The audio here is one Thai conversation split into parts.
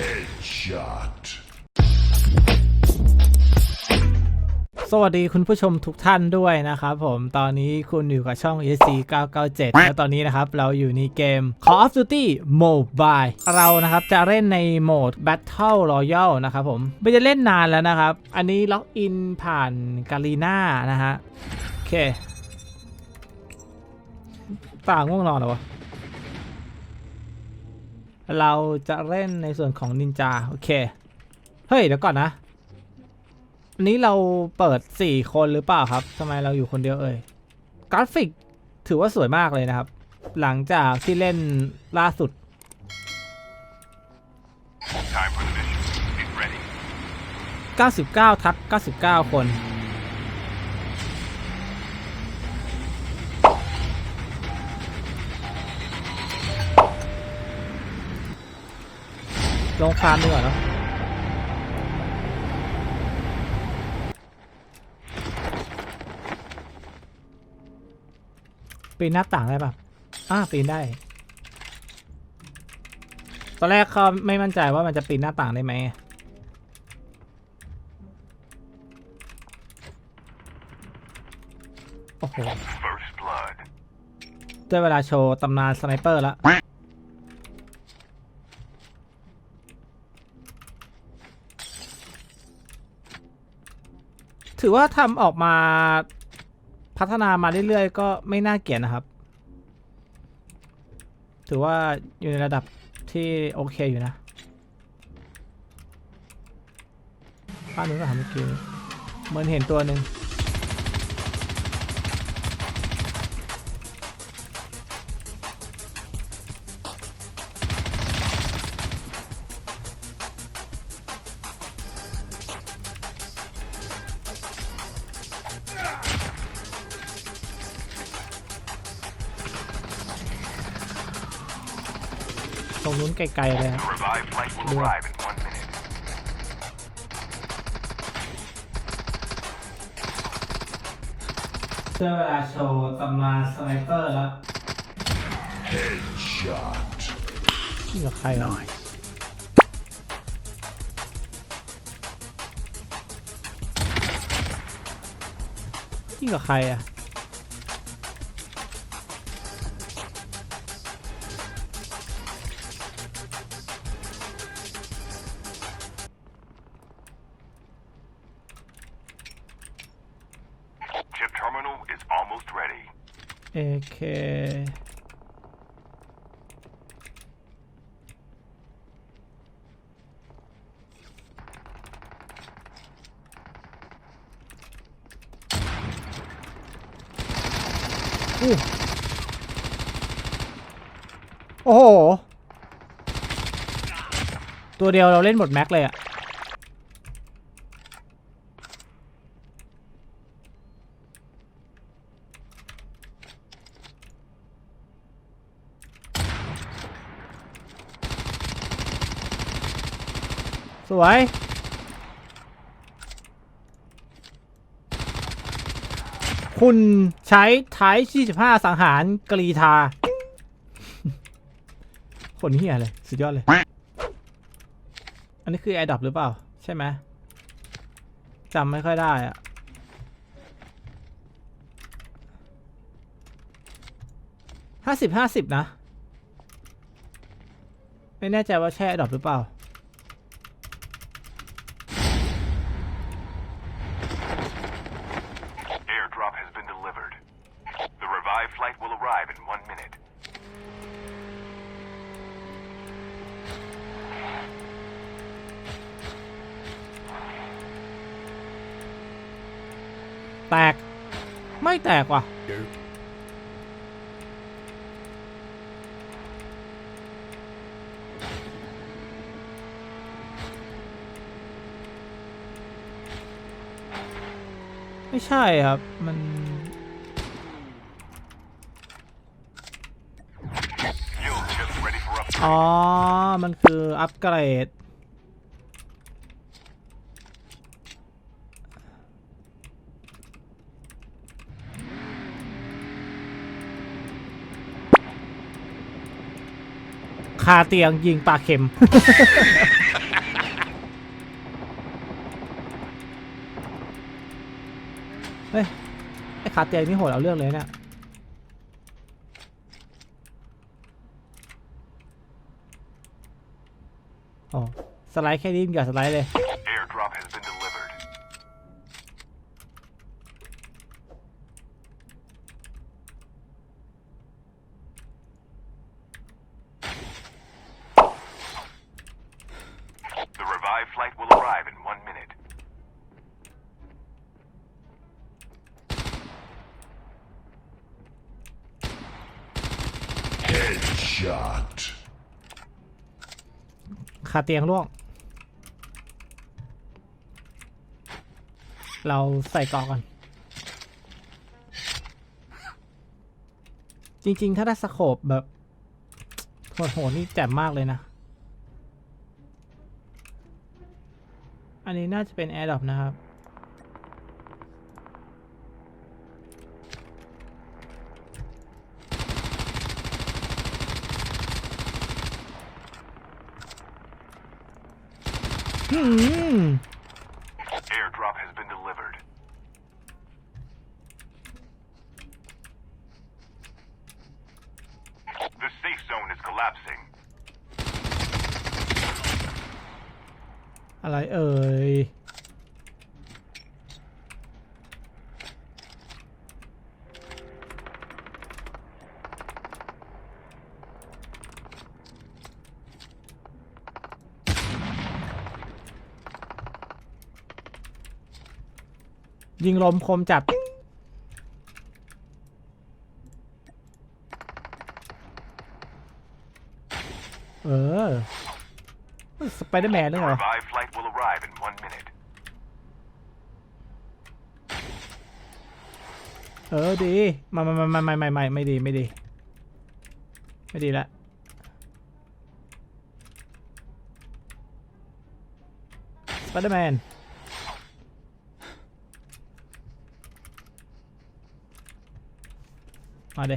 Headshot. สวัสดีคุณผู้ชมทุกท่านด้วยนะครับผมตอนนี้คุณอยู่กับช่อง ESC 997 แล้วตอนนี้นะครับเราอยู่ในเกม Call of Duty Mobile เรานะครับจะเล่นในโหมด Battle Royale นะครับผมไม่จะเล่นนานแล้วนะครับ อันนี้ล็อกอินผ่านกาลีน่านะฮะ โอเคป่าง่วงนอนเหรอวะ เราจะเล่นในส่วนของนินจาโอเค เฮ้ย เดี๋ยวก่อนนะ อันนี้เราเปิด 4 คนหรือเปล่าครับทำไมเราอยู่คนเดียวเอ่ย กราฟิกถือว่าสวยมากเลยนะครับ หลังจากที่เล่นล่าสุด Time for the mission. Get ready. 99 ทับ99 คน ลงฟาร์มดีกว่าเนอะปีนหน้าต่างได้ปะอ่าปีนได้ ตอนแรกเขาไม่มั่นใจว่ามันจะปีนหน้าต่างได้ไหมโอ้โหได้เวลาโชว์ตำนานสไนเปอร์แล้ว ถือว่าทำออกมาพัฒนามาเรื่อยๆ ก็ไม่น่าเกลียดนะครับ ถือว่าอยู่ในระดับที่โอเคอยู่นะบ้านนู้นก็ทำเมื่อกี้เหมือนเห็นตัวหนึ่ง ตรงนู้นไกลๆเลยครับ Revive flight will Yeah. arrive in one minute. ได้เวลาโชว์ตำนานสไนเปอร์แล้ว Headshot. นี่กับใครอะนี่กับใครอะ เอเคโอ้โห ตัวเดียวเราเล่นหมดแม็กเลยอะ สวย คุณใช้ท้าย45 สังหารกรีธา คนเฮียเลย สุดยอดเลย อันนี้คือไอดับหรือเปล่า ใช่ไหมจำไม่ค่อยได้อะห้าสิบห้าสิบนะ ไม่แน่ใจว่าใช่ไอดับหรือเปล่า Airdrop has been delivered. The revive flight will arrive in one minute. แตก ไม่แตกว่ะไม่ใช่ครับ มันอ๋อ มันคืออัปเกรด คาเตียงยิงปลาเข็ม เฮ้ย ไอ้คาเตียงนี่โหดเอาเรื่องเลยเนี่ยโอ้สไลด์แค่นี้มึงอย่าสไลด์เลย Airdrop has been delivered. 'The revived flight will arrive in one minute. Headshot. คาเตียงร่วง เราใส่กอก่อน จริง ๆ ถ้าได้สโคบแบบโหดนี่แจ่มมากเลยนะ อันนี้น่าจะเป็นแอร์ดอปนะครับ อืม Airdrop has been delivered. The safe zone is collapsing. อะไรเอ่ย ยิงลมคมจัด เออ สไปเดอร์แมน The ด้วยเหรอ revived flight will arrive in one minute. เออดีมามามามาไม่ไม่ไม่ไม่ดีไม่ดี ไม่ดีละสไปเดอร์แมน มาเ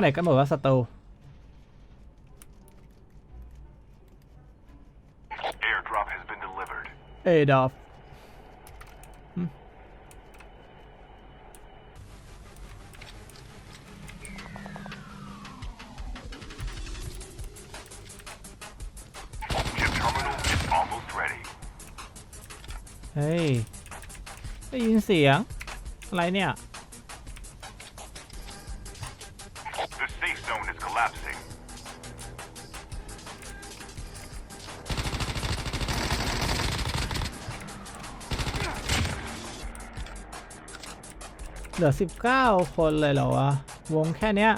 ไหร่กันหมดว่าสตู Airdrop has been delivered. เอดอฟ Chip terminal is almost ready. เฮ้ย ได้ยินเสียง อะไรเนี่ย collapsing. เหลือ 19 คนเลยเหรอวะ วงแค่เนี้ย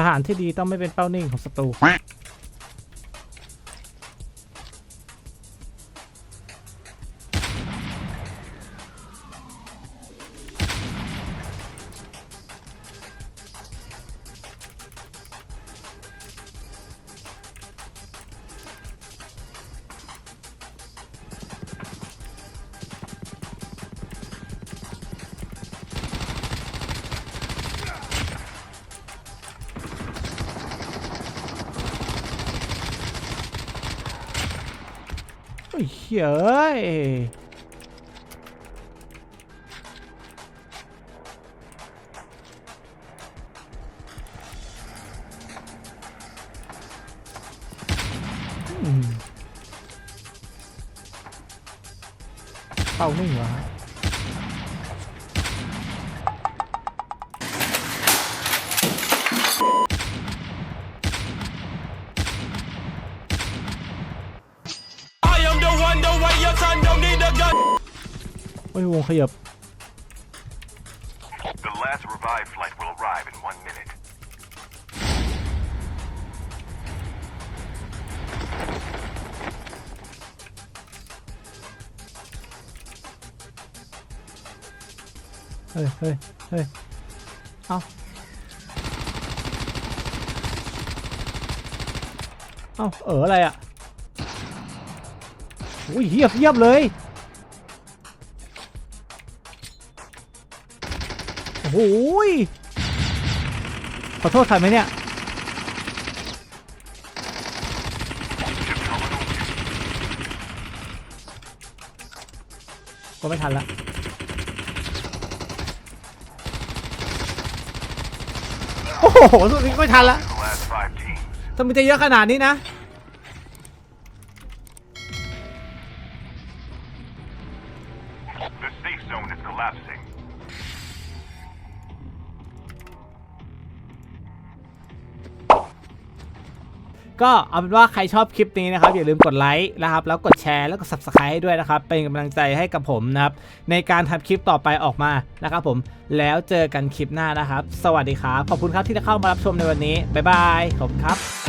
ทหารที่ดีต้องไม่เป็นเป้านิ่งของศัตรู โอ้ยเฮ้ยเป้าไม่หรอฮะ อ้ยวงขยับ The last revive flight will arrive in one minute. เฮ้ยเฮ้ยเฮ้ยเอาเอาเอออะไรอะอุ้ยเฮียบเฮียบเลย โอ้โหยขอโทษใครไหมเนี่ย ก็ไม่ทันละโอ้โห สุดนี้ไม่ทันละทำไมจะเยอะขนาดนี้นะ The safe zone is collapsing. ก็เอาเป็นว่าใครชอบคลิปนี้นะครับ อย่าลืมกดไลค์นะครับ แล้วกดแชร์แล้วก็ subscribe ให้ด้วยนะครับ เป็นกำลังใจให้กับผมนะครับ ในการทำคลิปต่อไปออกมานะครับผมแล้วเจอกันคลิปหน้านะครับ สวัสดีครับ ขอบคุณครับที่ได้เข้ามารับชมในวันนี้บ๊ายบายขอบคุณครับ